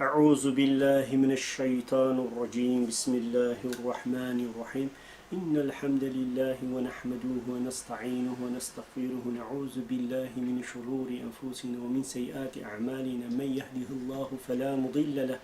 أعوذ بالله من الشيطان الرجيم. بسم الله الرحمن الرحيم. إن الحمد لله ونحمده ونستعينه ونستغفره. نعوذ بالله من شرور أنفسنا ومن سيئات أعمالنا. من يهده الله فلا مضل له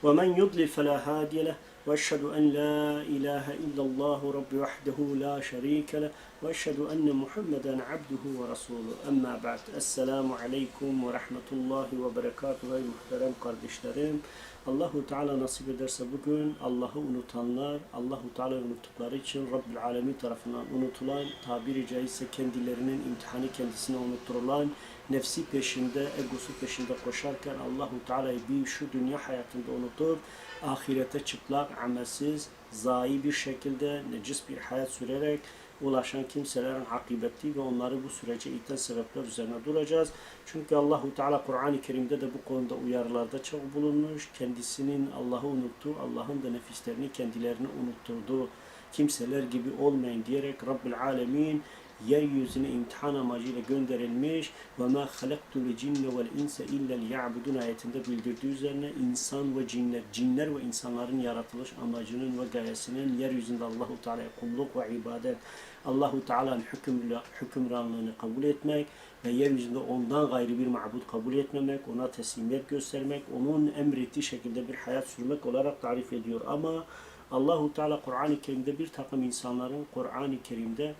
ومن يضلل فلا هادي له وأشهد أن لا إله إلا الله رب وحده لا شريك له وأشهد أن محمدا عبده ورسوله أما بعد السلام عليكم ورحمة الله وبركاته Ey muhterem kardeşlerim Allahu Teala nasip ederse bugün Allah'ı unutanlar Allahu Teala unuttukları için Rabbil Alemin tarafından unutulan tabiri caizse kendilerinin imtihanı kendisine unutturulan nefsi peşinde, egosu peşinde koşarken Allahu Teala'yı bir şu dünya hayatında unutup ahirete çıplak, amelsiz, zayi bir şekilde necis bir hayat sürerek ulaşan kimselerin akıbeti ve onları bu sürece iten sebepler üzerine duracağız. Çünkü Allahu Teala Kur'an-ı Kerim'de de bu konuda uyarılarda çok bulunmuş. Kendisinin Allah'ı unuttuğu, Allah'ın da nefislerini kendilerini unutturduğu kimseler gibi olmayın diyerek Rabbil Alemin yeryüzüne imtihan amacıyla gönderilmiş ve ma halaktul cinne vel insa illa liya'budun ayetinde bildirdiği üzerine insan ve cinler, cinler ve insanların yaratılış amacının ve gayesinin yeryüzünde Allahu Teala'ya kulluk ve ibadet, Allahu Teala'nın hüküm, hükümranlığını kabul etmek ve yeryüzünde ondan gayri bir mabud kabul etmemek, ona teslimiyet göstermek, onun emrettiği şekilde bir hayat sürmek olarak tarif ediyor. Ama Allahu Teala Kur'an-ı Kerim'de bir takım insanların Kur'an-ı Kerim'de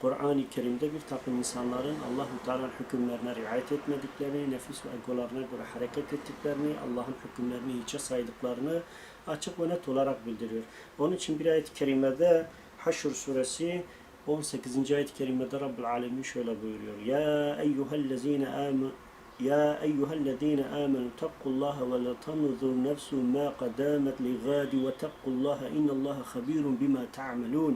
Kur'an-ı Kerim'de bir takım insanların Allahu Teala'nın hükümlerine riayet etmediklerini, nefis ve egolarına göre hareket ettiklerini, Allah'ın hükümlerini hiçe saydıklarını açık ve net olarak bildiriyor. Onun için bir ayet-i kerimede Haşr suresi 18. ayet-i kerimede Rabbül Alemin şöyle buyuruyor. Ya eyyühellezine amenu يا أيها الذين آمنوا اتقوا الله ولا تنظر نفس ما قدامت لغاد واتقوا الله إن الله خبير بما تعملون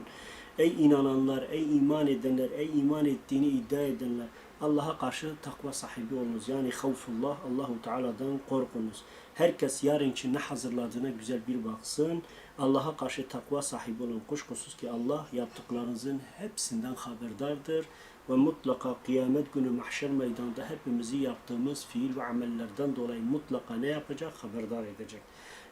Ey inananlar, ey iman edenler, ey iman ettiğini iddia edenler Allah'a karşı takva sahibi olunuz. Yani havfullah, Allahu Teala'dan korkunuz. Herkes yarın için ne hazırladığına güzel bir baksın. Allah'a karşı takva sahibi olun. Kuşkusuz ki Allah yaptıklarınızın hepsinden haberdardır ve mutlaka kıyamet günü mahşer meydanında hepimizi yaptığımız fiil ve amellerden dolayı mutlaka ne yapacak? Haberdar edecek.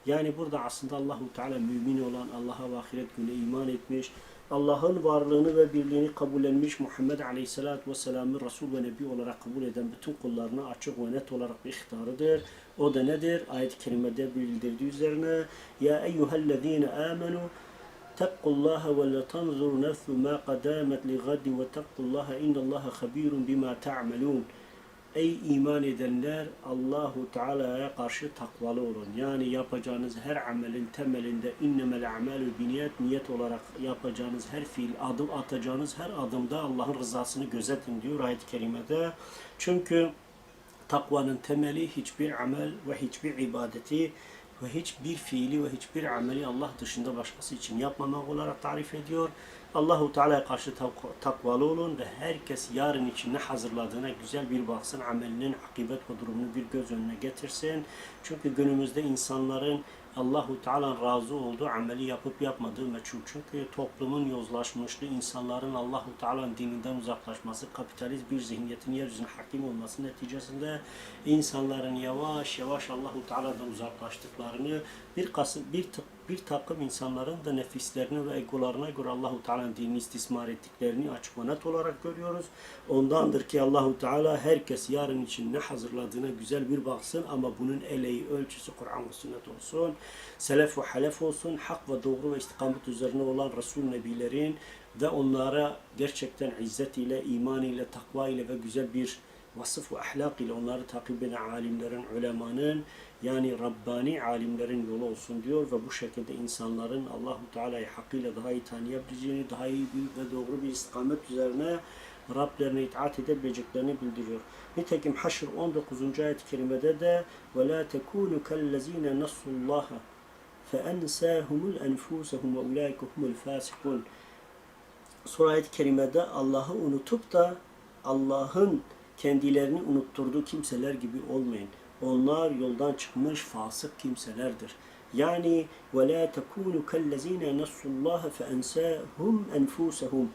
Yani burada aslında Allahu Teala mümin olan, Allah'a ve ahiret günü iman etmiş, Allah'ın varlığını ve birliğini kabullenmiş Muhammed Aleyhisselatü Vesselam'ı Resul ve Nebi olarak kabul eden bütün kullarına açık ve net olarak bir ihtarıdır. O da nedir? Ayet-i Kerime'de bildirdiği üzerine Ya eyyühellezine amenu Tekkullaha ve la tanzur nefsu ma qadamet li gaddi ve tekkullaha innallaha habirun bima ta'melun. Ey iman edenler Allahu Teala'ya karşı takvalı olun. Yani yapacağınız her amelin temelinde innemel a'malu biniyet niyet olarak yapacağınız her fiil, adım atacağınız her adımda Allah'ın rızasını gözetin diyor ayet-i kerimede. Çünkü takvanın temeli hiçbir amel ve hiçbir ibadeti ve hiçbir fiili ve hiçbir ameli Allah dışında başkası için yapmamak olarak tarif ediyor. Allahu Teala'ya karşı takvalı olun ve herkes yarın için ne hazırladığına güzel bir baksın, amelinin akıbet ve durumunu bir göz önüne getirsin. Çünkü günümüzde insanların Allahu Teala'nın razı olduğu ameli yapıp yapmadığı meçhul. Çünkü toplumun yozlaşmışlığı, insanların Allahu Teala'nın dininden uzaklaşması, kapitalist bir zihniyetin yeryüzüne hakim olması neticesinde insanların yavaş yavaş Allahu Teala'dan uzaklaştıklarını, bir kasım bir bir takım insanların da nefislerine ve egolarına göre Allahu Teala'nın dinini istismar ettiklerini açık ve net olarak görüyoruz. Ondandır ki Allahu Teala herkes yarın için ne hazırladığına güzel bir baksın ama bunun eleği ölçüsü Kur'an ve sünnet olsun. Selef ve halef olsun. Hak ve doğru ve istikamet üzerine olan Resul Nebilerin ve onlara gerçekten izzet ile, iman ile, takva ile ve güzel bir vasıf ve ahlak ile onları takip eden alimlerin, ulemanın yani Rabbani alimlerin yolu olsun diyor ve bu şekilde insanların Allahu Teala'yı hakkıyla daha iyi tanıyabileceğini, daha iyi bir ve doğru bir istikamet üzerine Rablerine itaat edebileceklerini bildiriyor. Nitekim Haşr 19. ayet-i kerimede de وَلَا تَكُونُ كَالَّذ۪ينَ نَصُّ اللّٰهَ فَاَنْسَاهُمُ الْاَنْفُوسَهُمْ وَاُولَٰئِكَ هُمُ الْفَاسِقُونَ Sonra ayet-i kerimede Allah'ı unutup da Allah'ın kendilerini unutturduğu kimseler gibi olmayın. Onlar yoldan çıkmış fasık kimselerdir. Yani وَلَا تَكُونُ كَالَّذ۪ينَ نَصُّ اللّٰهَ فَاَنْسَاهُمْ اَنْفُوسَهُمْ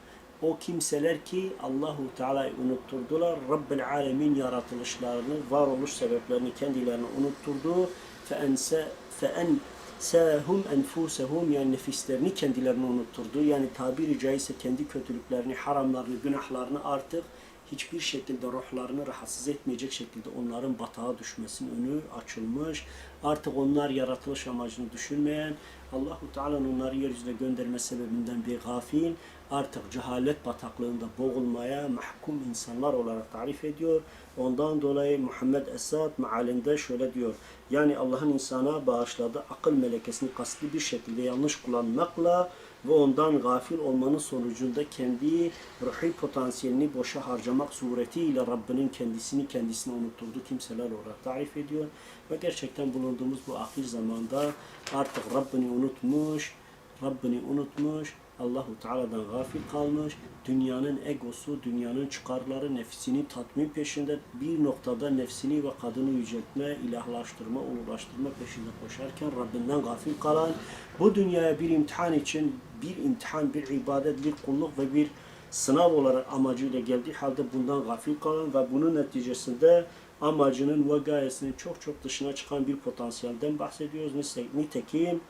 o kimseler ki Allahu Teala'yı unutturdular. Rabbil alemin yaratılışlarını, varoluş sebeplerini kendilerine unutturdu. Feense feensahum enfusehum yani nefislerini kendilerine unutturdu. Yani tabiri caizse kendi kötülüklerini, haramlarını, günahlarını artık hiçbir şekilde ruhlarını rahatsız etmeyecek şekilde onların batağa düşmesinin önü açılmış. Artık onlar yaratılış amacını düşünmeyen, Allahu Teala'nın onları yeryüzüne gönderme sebebinden bir gafil, artık cehalet bataklığında boğulmaya mahkum insanlar olarak tarif ediyor. Ondan dolayı Muhammed Esad mealinde şöyle diyor. Yani Allah'ın insana bağışladığı akıl melekesini kasti bir şekilde yanlış kullanmakla ve ondan gafil olmanın sonucunda kendi ruhi potansiyelini boşa harcamak suretiyle Rabbinin kendisini kendisine unutturduğu kimseler olarak tarif ediyor. Ve gerçekten bulunduğumuz bu ahir zamanda artık Rabbini unutmuş, Rabbini unutmuş, Allahu Teala'dan gafil kalmış, dünyanın egosu, dünyanın çıkarları, nefsini tatmin peşinde bir noktada nefsini ve kadını yüceltme, ilahlaştırma, uğraştırma peşinde koşarken Rabbinden gafil kalan, bu dünyaya bir imtihan için bir imtihan, bir ibadet, bir kulluk ve bir sınav olarak amacıyla geldiği halde bundan gafil kalan ve bunun neticesinde amacının ve gayesinin çok çok dışına çıkan bir potansiyelden bahsediyoruz. Nitekim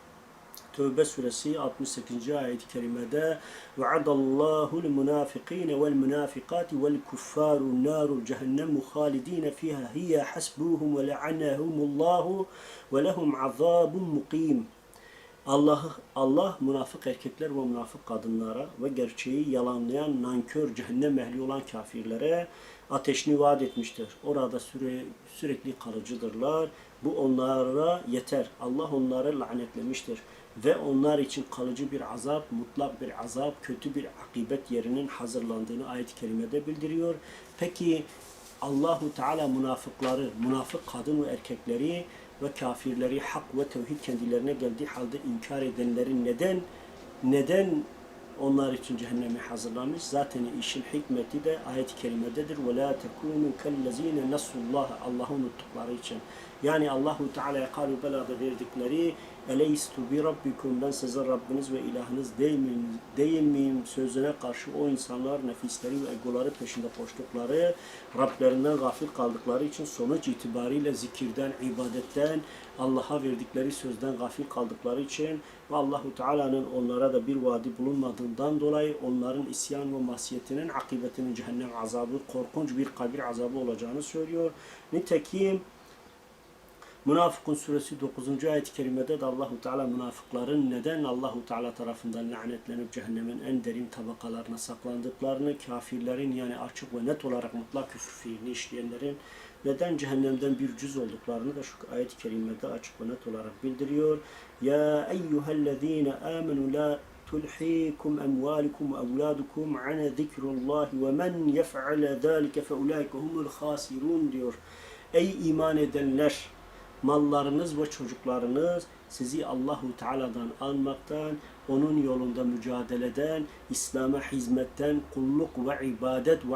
Tövbe suresi 68. ayet-i kerimede وَعَدَ الْمُنَافِقِينَ وَالْمُنَافِقَاتِ وَالْكُفَّارُ النَّارُ جَهَنَّمُ خَالِدِينَ فِيهَا هِيَ حَسْبُهُمْ وَلَعَنَهُمُ اللّٰهُ وَلَهُمْ عَذَابٌ مُقِيمٌ Allah Allah münafık erkekler ve münafık kadınlara ve gerçeği yalanlayan nankör cehennem ehli olan kafirlere ateşini vaat etmiştir. Orada süre, sürekli kalıcıdırlar. Bu onlara yeter. Allah onları lanetlemiştir ve onlar için kalıcı bir azap, mutlak bir azap, kötü bir akibet yerinin hazırlandığını ayet-i kerimede bildiriyor. Peki Allahu Teala münafıkları, münafık kadın ve erkekleri ve kafirleri hak ve tevhid kendilerine geldiği halde inkar edenlerin neden neden onlar için cehennemi hazırlanmış. Zaten işin hikmeti de ayet-i kerimededir. وَلَا تَكُونُوا كَالَّذ۪ينَ نَسُوا اللّٰهَ Allah'ı unuttukları için. Yani Allahu Teala'ya kalu belada verdikleri Eleystu bi rabbikum ben sizin Rabbiniz ve ilahınız değil miyim, değil miyim sözüne karşı o insanlar nefisleri ve egoları peşinde koştukları Rablerinden gafil kaldıkları için sonuç itibariyle zikirden, ibadetten, Allah'a verdikleri sözden gafil kaldıkları için ve Allahu Teala'nın onlara da bir vaadi bulunmadığından dolayı onların isyan ve masiyetinin akıbetinin cehennem azabı, korkunç bir kabir azabı olacağını söylüyor. Nitekim Münafıkun suresi 9. ayet-i kerimede de Allahu Teala münafıkların neden Allahu Teala tarafından lanetlenip cehennemin en derin tabakalarına saklandıklarını, kafirlerin yani açık ve net olarak mutlak küfür fiilini işleyenlerin neden cehennemden bir cüz olduklarını da şu ayet-i kerimede açık ve net olarak bildiriyor. Ya eyyühellezine amenu la ve evladukum an zikrullah ve men yef'ale zalike fe ulaike humul hasirun diyor. Ey iman edenler! Mallarınız ve çocuklarınız sizi Allahu Teala'dan anmaktan, onun yolunda mücadeleden, İslam'a hizmetten, kulluk ve ibadet ve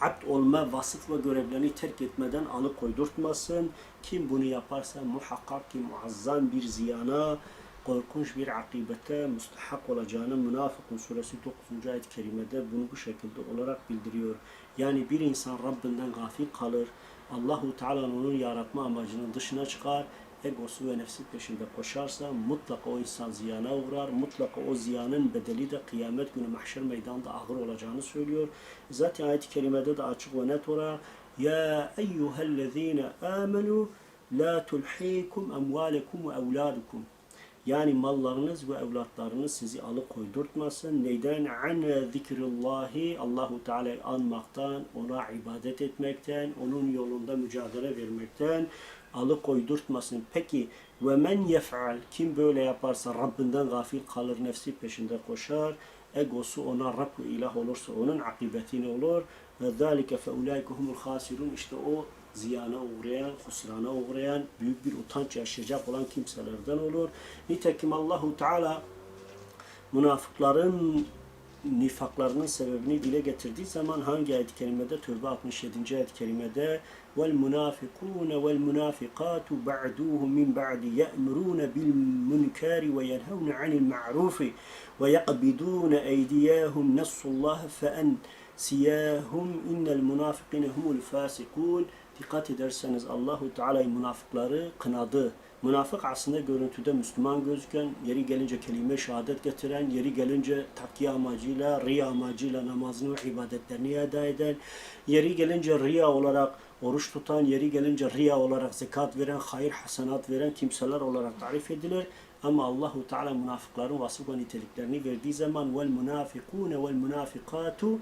abd olma vasıf ve görevlerini terk etmeden alıkoydurtmasın. Kim bunu yaparsa muhakkak ki muazzam bir ziyana, korkunç bir akibete müstahak olacağını Münafıkun suresi 9. ayet-i kerimede bunu bu şekilde olarak bildiriyor. Yani bir insan Rabbinden gafil kalır, Allahu Teala'nın onun yaratma amacının dışına çıkar, egosu ve nefsi peşinde koşarsa mutlaka o insan ziyana uğrar. Mutlaka o ziyanın bedeli de kıyamet günü mahşer meydanında ağır olacağını söylüyor. Zaten ayet-i kerimede de açık ve net olarak Ya eyyühellezine amenu la tulhikum emvalekum ve evladukum yani mallarınız ve evlatlarınız sizi alıkoydurtmasın. Neyden? An zikrillahi Allahu Teala'yı anmaktan, ona ibadet etmekten, onun yolunda mücadele vermekten alıkoydurtmasın. Peki ve men yef'al kim böyle yaparsa Rabbinden gafil kalır, nefsi peşinde koşar, egosu ona Rab ve ilah olursa onun akıbeti ne olur? Ve zâlike fe ulaike humul hasirun işte o ziyana uğrayan, husrana uğrayan, büyük bir utanç yaşayacak olan kimselerden olur. Nitekim Allahu Teala münafıkların nifaklarının sebebini dile getirdiği zaman hangi ayet-i kerimede? Tövbe 67. ayet-i kerimede vel munafikune vel munafikatu ba'duhum min ba'di ye'murune bil munkari ve yenhevne anil ma'rufi ve yakbidune eydiyahum nessullaha fe dikkat ederseniz Allahu Teala münafıkları kınadı. Münafık aslında görüntüde Müslüman gözüken, yeri gelince kelime şehadet getiren, yeri gelince takya amacıyla, riya amacıyla namazını ve ibadetlerini eda eden, yeri gelince riya olarak oruç tutan, yeri gelince riya olarak zekat veren, hayır hasenat veren kimseler olarak tarif edilir. Ama Allahu Teala münafıkların vasıf ve niteliklerini verdiği zaman vel munafikune vel munafikatu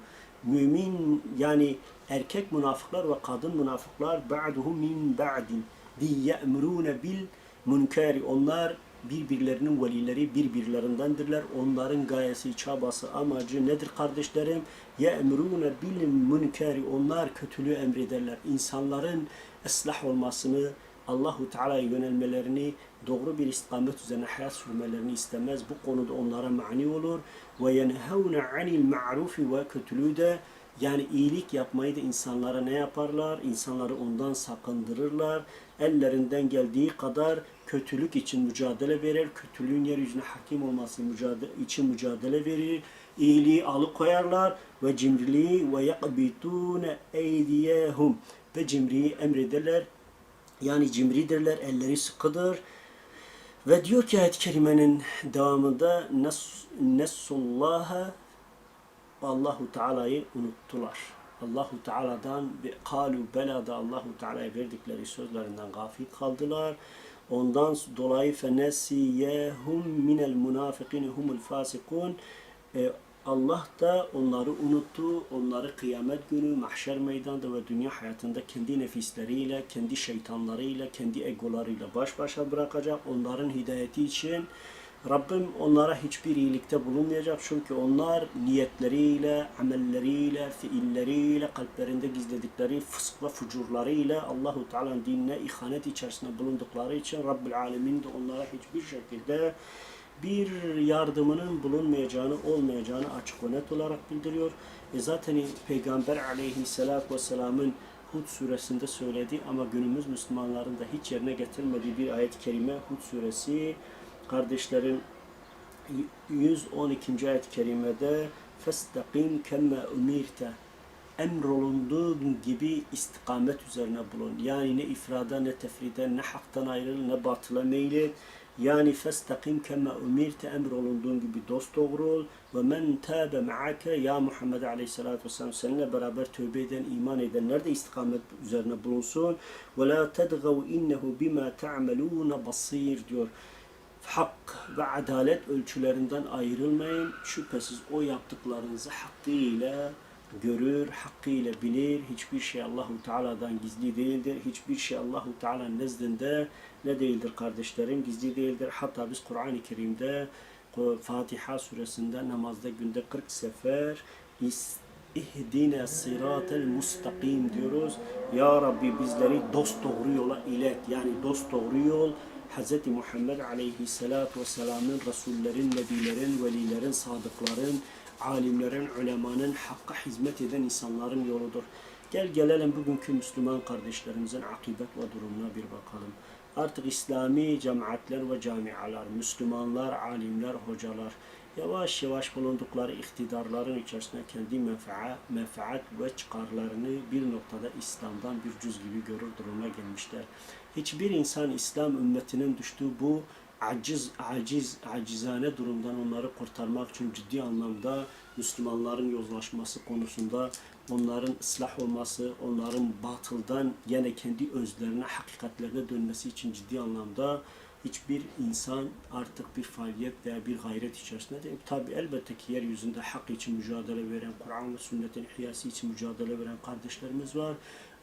mümin yani erkek münafıklar ve kadın münafıklar ba'duhum min ba'din di ye'murune bil münkeri onlar birbirlerinin velileri birbirlerindendirler. Onların gayesi, çabası, amacı nedir kardeşlerim? Ye'murune bil münkeri onlar kötülüğü emrederler. İnsanların ıslah olmasını, Allahu Teala'ya yönelmelerini, doğru bir istikamet üzerine hayat sürmelerini istemez. Bu konuda onlara mani olur. Ve yenhevne anil ma'rufi ve kötülüğü de yani iyilik yapmayı da insanlara ne yaparlar? İnsanları ondan sakındırırlar. Ellerinden geldiği kadar kötülük için mücadele verir. Kötülüğün yeryüzüne hakim olması için mücadele verir. İyiliği alıkoyarlar ve cimriliği ve yakbitune eydiyehum ve cimriyi emrederler. Yani cimridirler, elleri sıkıdır. Ve diyor ki ayet-i kerimenin devamında Nes, Nessullaha Allahu Teala'yı unuttular. Allahu Teala'dan kalu belada Allahu Teala'ya verdikleri sözlerinden gafil kaldılar. Ondan dolayı fenesiyehum minel munafikine humul fasikun. Allah da onları unuttu. Onları kıyamet günü mahşer meydanda ve dünya hayatında kendi nefisleriyle, kendi şeytanlarıyla, kendi egolarıyla baş başa bırakacak. Onların hidayeti için Rabbim onlara hiçbir iyilikte bulunmayacak çünkü onlar niyetleriyle, amelleriyle, fiilleriyle, kalplerinde gizledikleri fısk ve fucurlarıyla Allahu Teala'nın dinine ihanet içerisinde bulundukları için Rabbil Alemin de onlara hiçbir şekilde bir yardımının bulunmayacağını, olmayacağını açık ve net olarak bildiriyor. E zaten Peygamber aleyhissalatü vesselamın Hud suresinde söyledi ama günümüz Müslümanların da hiç yerine getirmediği bir ayet-i kerime Hud suresi kardeşlerin 112. ayet-i kerimede فَاسْتَقِمْ كَمَّا اُمِرْتَ Emrolunduğun gibi istikamet üzerine bulun. Yani ne ifrada ne tefride ne haktan ayrıl ne batıla meylet. yani festakim kema umirte emrolunduğun gibi dost doğru ol ve men tabe ma'ake ya Muhammed Aleyhisselatü Vesselam seninle beraber tövbe eden, iman edenler de istikamet üzerine bulunsun. Ve la tedgav innehu bima ta'melûne basir diyor hak ve adalet ölçülerinden ayrılmayın. Şüphesiz o yaptıklarınızı hakkıyla görür, hakkıyla bilir. Hiçbir şey Allahu Teala'dan gizli değildir. Hiçbir şey Allahu Teala nezdinde ne değildir kardeşlerim? Gizli değildir. Hatta biz Kur'an-ı Kerim'de Fatiha suresinde namazda günde 40 sefer ihdine sıratel mustakim diyoruz. Ya Rabbi bizleri dost doğru yola ilet. Yani dost doğru yol Hz. Muhammed Aleyhisselatü Vesselam'ın, Resullerin, Nebilerin, Velilerin, Sadıkların, alimlerin, ulemanın, hakka hizmet eden insanların yoludur. Gel gelelim bugünkü Müslüman kardeşlerimizin akibet ve durumuna bir bakalım. Artık İslami cemaatler ve camialar, Müslümanlar, alimler, hocalar yavaş yavaş bulundukları iktidarların içerisinde kendi menfaat, menfaat ve çıkarlarını bir noktada İslam'dan bir cüz gibi görür duruma gelmişler. Hiçbir insan İslam ümmetinin düştüğü bu aciz, aciz, acizane durumdan onları kurtarmak için ciddi anlamda Müslümanların yozlaşması konusunda onların ıslah olması, onların batıldan yine kendi özlerine, hakikatlerine dönmesi için ciddi anlamda hiçbir insan artık bir faaliyet veya bir gayret içerisinde değil. Tabi elbette ki yeryüzünde hak için mücadele veren, Kur'an ve sünnetin ihyası için mücadele veren kardeşlerimiz var.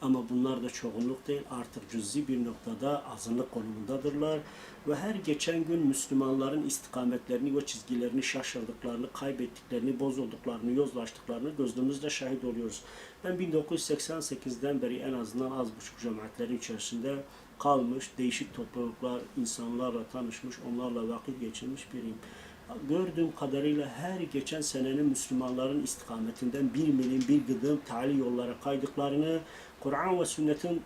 Ama bunlar da çoğunluk değil. Artık cüzi bir noktada azınlık konumundadırlar. Ve her geçen gün Müslümanların istikametlerini ve çizgilerini şaşırdıklarını, kaybettiklerini, bozulduklarını, yozlaştıklarını gözümüzle şahit oluyoruz. Ben 1988'den beri en azından az buçuk cemaatlerin içerisinde kalmış, değişik topluluklar, insanlarla tanışmış, onlarla vakit geçirmiş biriyim. gördüğüm kadarıyla her geçen senenin Müslümanların istikametinden bir milim bir gıdım tali yollara kaydıklarını, Kur'an ve sünnetin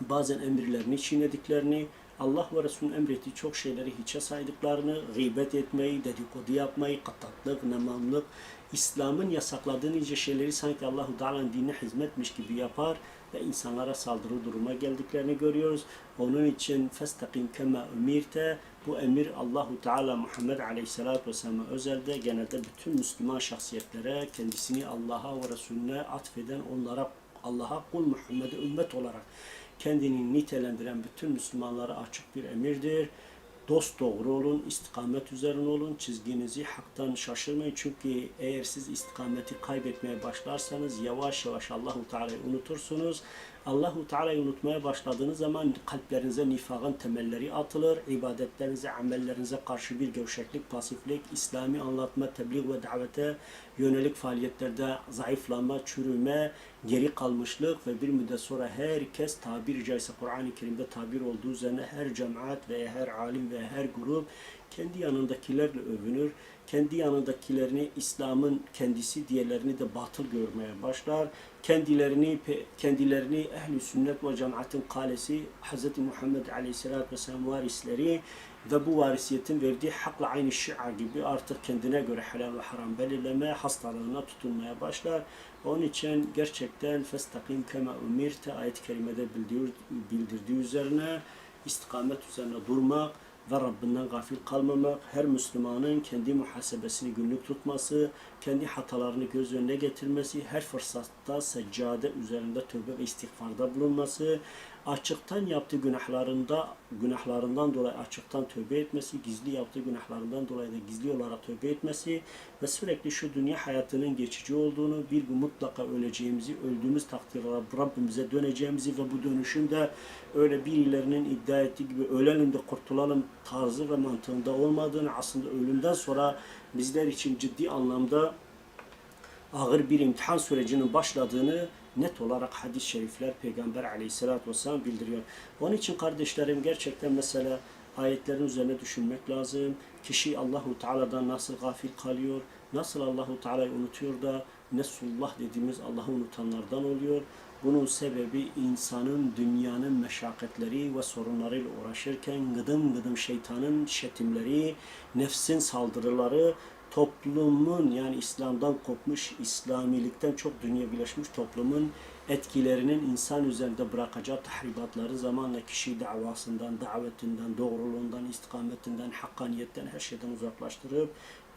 bazen emirlerini çiğnediklerini, Allah ve Resulü'nün emrettiği çok şeyleri hiçe saydıklarını, gıybet etmeyi, dedikodu yapmayı, katatlık, nemamlık, İslam'ın yasakladığı nice şeyleri sanki Allahu Teala'nın dinine hizmetmiş gibi yapar ve insanlara saldırı duruma geldiklerini görüyoruz. Onun için festakim kema umirte bu emir Allahu Teala Muhammed Aleyhisselatü Vesselam'a özelde genelde bütün Müslüman şahsiyetlere kendisini Allah'a ve Resulüne atfeden onlara Allah'a kul Muhammed'e ümmet olarak kendini nitelendiren bütün Müslümanlara açık bir emirdir. Dost doğru olun, istikamet üzerine olun, çizginizi haktan şaşırmayın. Çünkü eğer siz istikameti kaybetmeye başlarsanız yavaş yavaş Allahu Teala'yı unutursunuz. Allahu Teala'yı unutmaya başladığınız zaman kalplerinize nifakın temelleri atılır. ibadetlerinize, amellerinize karşı bir gevşeklik, pasiflik, İslami anlatma, tebliğ ve davete yönelik faaliyetlerde zayıflama, çürüme, geri kalmışlık ve bir müddet sonra herkes tabiri caizse Kur'an-ı Kerim'de tabir olduğu üzerine her cemaat veya her alim veya her grup kendi yanındakilerle övünür. Kendi yanındakilerini İslam'ın kendisi diğerlerini de batıl görmeye başlar. Kendilerini kendilerini ehli sünnet ve cemaatin kalesi Hz. Muhammed Aleyhisselatü Vesselam varisleri ve bu varisiyetin verdiği hakla aynı şia gibi artık kendine göre helal ve haram belirleme hastalığına tutunmaya başlar. Onun için gerçekten festakim kema umirte ayet-i kerimede bildir, bildirdiği üzerine istikamet üzerine durmak ve Rabbinden gafil kalmamak, her Müslümanın kendi muhasebesini günlük tutması, kendi hatalarını göz önüne getirmesi, her fırsatta seccade üzerinde tövbe ve istiğfarda bulunması, açıktan yaptığı günahlarında günahlarından dolayı açıktan tövbe etmesi, gizli yaptığı günahlarından dolayı da gizli olarak tövbe etmesi ve sürekli şu dünya hayatının geçici olduğunu, bir gün mutlaka öleceğimizi, öldüğümüz takdirde Rabbimize döneceğimizi ve bu dönüşün de öyle birilerinin iddia ettiği gibi ölelim de kurtulalım tarzı ve mantığında olmadığını, aslında ölümden sonra bizler için ciddi anlamda ağır bir imtihan sürecinin başladığını net olarak hadis-i şerifler Peygamber aleyhissalatü vesselam bildiriyor. Onun için kardeşlerim gerçekten mesela ayetlerin üzerine düşünmek lazım. Kişi Allahu Teala'dan nasıl gafil kalıyor, nasıl Allahu Teala'yı unutuyor da Nesullah dediğimiz Allah'ı unutanlardan oluyor. Bunun sebebi insanın dünyanın meşakkatleri ve sorunlarıyla uğraşırken gıdım gıdım şeytanın şetimleri, nefsin saldırıları, toplumun yani İslam'dan kopmuş, İslamilikten çok dünyevileşmiş toplumun etkilerinin insan üzerinde bırakacağı tahribatları zamanla kişi davasından, davetinden, doğruluğundan, istikametinden, hakkaniyetten her şeyden uzaklaştırıp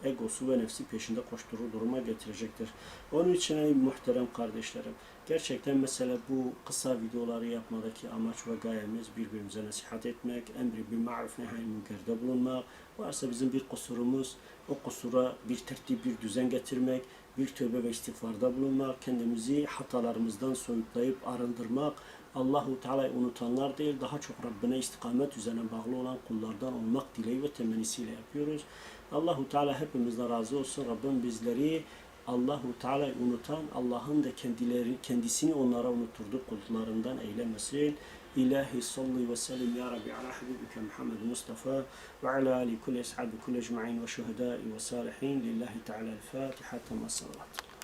egosu ve nefsi peşinde koşturur duruma getirecektir. Onun için ey muhterem kardeşlerim, gerçekten mesela bu kısa videoları yapmadaki amaç ve gayemiz birbirimize nasihat etmek, emri bil maruf nehy münkerde bulunmak, varsa bizim bir kusurumuz, o kusura bir tertip, bir düzen getirmek, bir tövbe ve istiğfarda bulunmak, kendimizi hatalarımızdan soyutlayıp arındırmak, Allahu Teala'yı unutanlar değil, daha çok Rabbine istikamet üzerine bağlı olan kullardan olmak dileği ve temennisiyle yapıyoruz. Allahu Teala hepimizden razı olsun. Rabbim bizleri Allahu Teala'yı unutan, Allah'ın da kendileri kendisini onlara unutturduğu kullarından eylemesin. İlahi salli ve sellim ya Rabbi ala habibike Muhammed Mustafa ve ala ali kulli ashabi kulli ecma'in ve şuhedai ve salihin lillahi Teala el-Fatiha. Salavat.